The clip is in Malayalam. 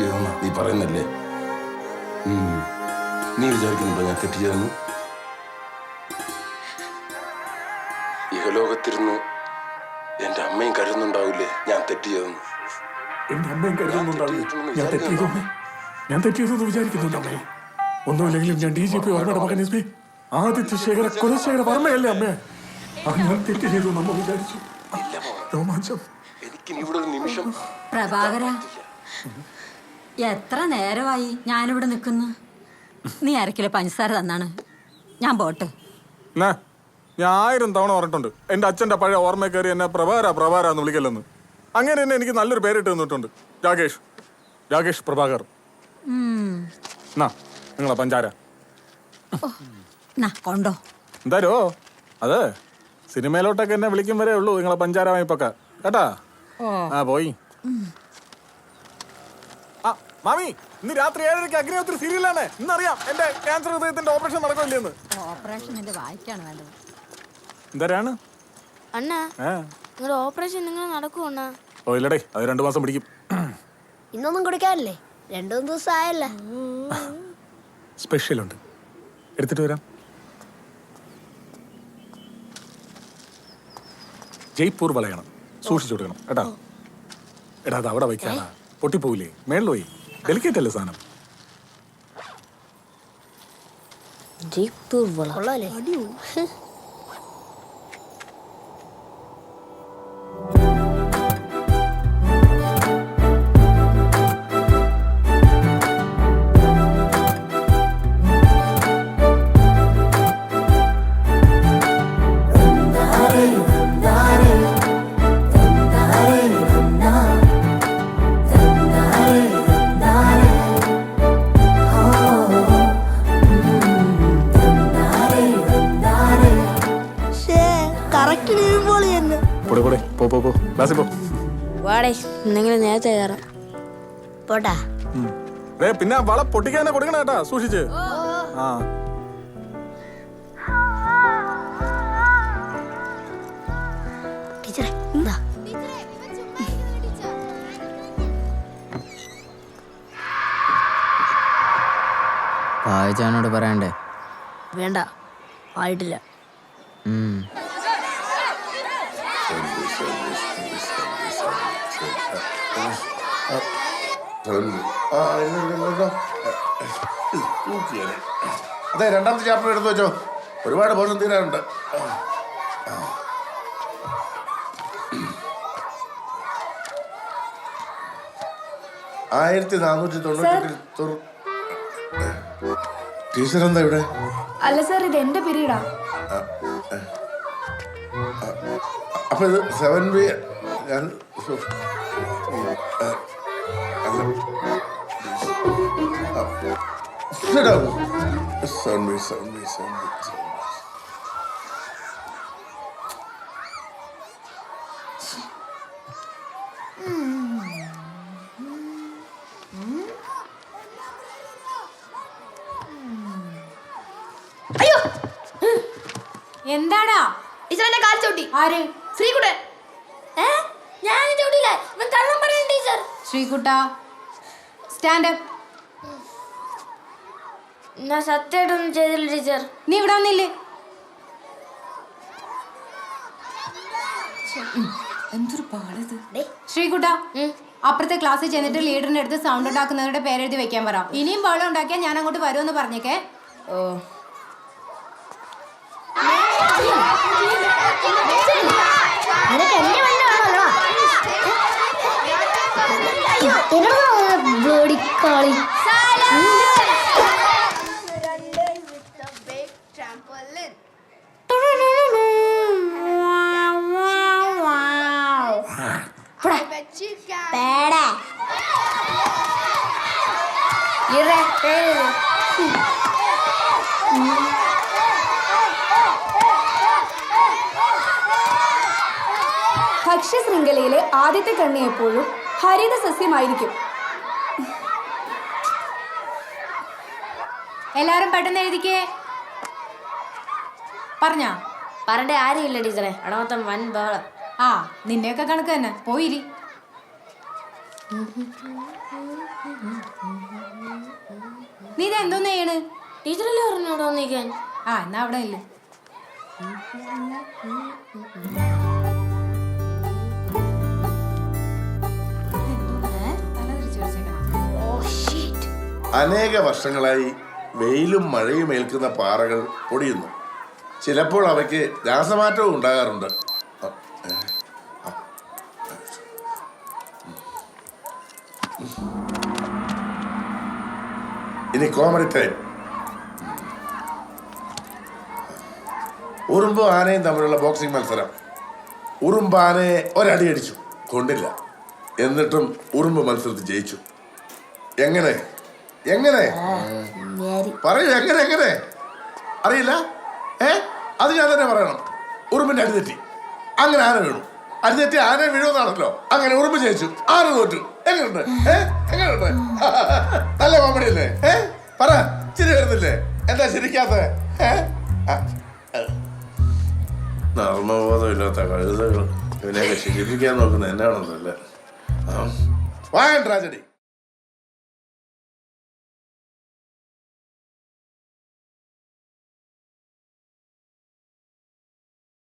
ചെയ്തെന്നാ നീ പറയുന്നല്ലേ. നീ വിചാരിക്കുന്നുണ്ടോ ഞാൻ തെറ്റ് ചെയ്തെന്ന് ഇഹലോകത്തിരുന്ന് എന്റെ അമ്മയും കരുതുന്നുണ്ടാവില്ലേ ഞാൻ തെറ്റ് ചെയ്തെന്ന് എന്റെ അമ്മയും കരുതുന്നുണ്ടാവില്ലേ? ഞാൻ തെറ്റിയതു ഞാൻ തെറ്റിയതെന്ന്? വിചാരിക്കുന്നുണ്ട്? അമ്മയെ ഒന്നുമില്ലെങ്കിലും ഞാൻ ഡി ജി പി വർമ്മയുടെ മകൻ എസ് പി ആദിത്യ ശേഖര കുലശേഖര വർമ്മയല്ലേ അമ്മേ? ആ ഞാൻ തെറ്റ് ചെയ്തു നമ്മ വിചാരിച്ചു രോമാഞ്ചം. എനിക്ക് ഇവിടെ നിമിഷം പ്രഭാകര. എത്ര നേരമായി ഞാനിവിടെ നിൽക്കുന്നു? നീ അരക്കിലോ പഞ്ചസാര തന്നാണ്. ഞാൻ പോട്ടെ. ഞാൻ ആയിരം തവണ പറഞ്ഞിട്ടുണ്ട്. എന്റെ അച്ഛന്റെ പഴയ ഓർമ്മ കയറി എന്നെ പ്രഭാര പ്രഭാര എന്ന് വിളിക്കല്ലെന്ന്. അങ്ങനെ തന്നെ എനിക്ക് നല്ലൊരു പേരിട്ട് തന്നിട്ടുണ്ട്. രാകേഷ്. രാകേഷ് പ്രഭാകർ. എന്നാ നിങ്ങളെ പഞ്ചാര. കൊണ്ടോ. എന്താരോ? അതെ സിനിമയിലോട്ടൊക്കെ എന്നെ വിളിക്കും വരെ ഉള്ളൂ നിങ്ങളെ പഞ്ചാര വായ്പൊക്കെ. കേട്ടാ? ആ പോയി. മാമി ഇന്ന് രാത്രി ഏഴരയ്ക്ക് അഗ്നിഹോത്രി സീരിയലാണ് ഇന്നറിയാം എന്റെ ക്യാൻസർ ഹൃദയത്തിന്റെ ഓപ്പറേഷൻ നടക്കില്ലെന്ന് ഓപ്പറേഷൻ എന്റെ വായിക്കാണ് വേണ്ടത്. എന്തരാണ്? അണ്ണാ നിങ്ങളുടെ ഓപ്പറേഷൻ നിങ്ങൾ നടക്കുമോ അണ്ണാ? ഓ ഇല്ലടേ അത് രണ്ടു മാസം പിടിക്കും. ഇന്നൊന്നും കുടിക്കാറില്ലേ രണ്ടു മൂന്ന് ദിവസം ആയല്ലേ. സ്പെഷ്യൽ ഉണ്ട്. എടുത്തിട്ട് വരാം. ജയ്പൂർ വളയണം. സൂക്ഷിച്ചു കൊടുക്കണം കേട്ടാ? എടാ അത് അവിടെ വയ്ക്കാനാ. പൊട്ടിപ്പോവില്ലേ? മേളിൽ പോയി. ഡെലിക്കേറ്റ് അല്ലേ സാധനം ജയ്പൂർ വള തന്നെ പോ പോ പോ. ക്ലാസ്സിൽ പോ. വാടേ എന്തെങ്കിലും നേരത്തെ കയറാം. പോട്ടാ ഉം. പിന്നെ വള പൊട്ടിക്കാനെ കൊടുക്കണ കേട്ടാ സൂക്ഷിച്ച്. ആ. ടീച്ചറെ എന്താ? വായിച്ചാനോട് പറയണ്ടേ? വേണ്ട ആയിട്ടില്ല. അതെ രണ്ടാമത്തെ ചാപ്റ്റർ എടുത്തു വെച്ചോ ഒരുപാട് പോഷൻ തീരാറുണ്ട് ആയിരത്തി നാനൂറ്റി തൊണ്ണൂറ്റി ടീച്ചർ എന്താ ഇവിടെ അല്ല സർ ഇത് എന്റെ പീരീഡാ അപ്പൊ ഇത് സെവൻ ബി ഞാൻ സു- ആ, അല്ല. ആ, sit down. Seven B, seven B, seven B, seven എന്താടാ? ടീച്ചറെ കാൽ ചവിട്ടി ആര്? ശ്രീകുടൻ ഞാൻ ചവിട്ടില്ല ഇവൻ കള്ളം പറയും ടീച്ചർ. ശ്രീകുട്ട സ്റ്റാൻഡ് അപ്പ് ഞാൻ സത്യമായിട്ടൊന്നും ചെയ്തില്ല ടീച്ചർ. നീ ഇവിടെ വന്നില്ലേ? എന്തൊരു പാടത്. ശ്രീകുട്ട അപ്പുറത്തെ ക്ലാസ്സിൽ ചെന്നിട്ട് ലീഡറിന്റെ അടുത്ത് സൗണ്ട് ഉണ്ടാക്കുന്നവരുടെ പേരെഴുതി വെക്കാൻ പറ. ഇനിയും ബഹളം ഉണ്ടാക്കിയാൽ ഞാൻ അങ്ങോട്ട് വരുമെന്ന് പറഞ്ഞേക്കേ. ഓ. കാളി. ഭക്ഷ്യ ശൃംഖലയിലെ ആദ്യത്തെ കണ്ണി എപ്പോഴും ഹരിത സസ്യമായിരിക്കും. എല്ലാരും പെട്ടെന്ന് എഴുതിക്കേ. പറഞ്ഞാ? പറഞ്ഞ ആരുമില്ല ടീച്ചറെ. അവിടെ മൊത്തം വൻ ബഹളം. ആ നിന്നെയൊക്കെ കണക്ക് തന്നെ. പോയിരി. നീ ഇത് എന്തോന്ന് ചെയ്യണ്? ടീച്ചറല്ലേ പറഞ്ഞു അവിടെ വന്നിരിക്കാൻ? ആ എന്നാ അവിടെ ഇല്ല. അനേക വർഷങ്ങളായി വെയിലും മഴയും ഏൽക്കുന്ന പാറകൾ പൊടിയുന്നു. ചിലപ്പോൾ അവയ്ക്ക് രാസമാറ്റവും ഉണ്ടാകാറുണ്ട്. ഇനി കോമഡി ടൈം ഉറുമ്പും ആനയും തമ്മിലുള്ള ബോക്സിംഗ് മത്സരം. ഉറുമ്പ് ആനയെ ഒരടി അടിച്ചു. കൊണ്ടില്ല. എന്നിട്ടും ഉറുമ്പ് മത്സരത്തിൽ ജയിച്ചു. എങ്ങനെ? എങ്ങനെ? പറയൂ എങ്ങനെ എങ്ങനെ? അറിയില്ല? ഏ? അത് ഞാൻ തന്നെ പറയണം. ഉറുമ്പിന്റെ അടിതെറ്റി അങ്ങനെ ആന വീണു. അടിതെറ്റി ആന വീഴുമെന്നാണല്ലോ. അങ്ങനെ ഉറുമ്പ് ജയിച്ചു. ആന തോറ്റു. എങ്ങനെയുണ്ട്? ഏ? എങ്ങനെയുണ്ട്? നല്ല കോമഡി അല്ലേ? ഏ? പറ ചിരി വരുന്നില്ലേ? എന്താ ചിരിക്കാത്ത. നർമ്മബോധമില്ലാത്ത കഴുതകൾ. ഇവനെയൊക്കെ ശിക്ഷിപ്പിക്കാൻ നോക്കുന്ന എന്നാണെന്നല്ലേ വായൻ ട്രാജഡി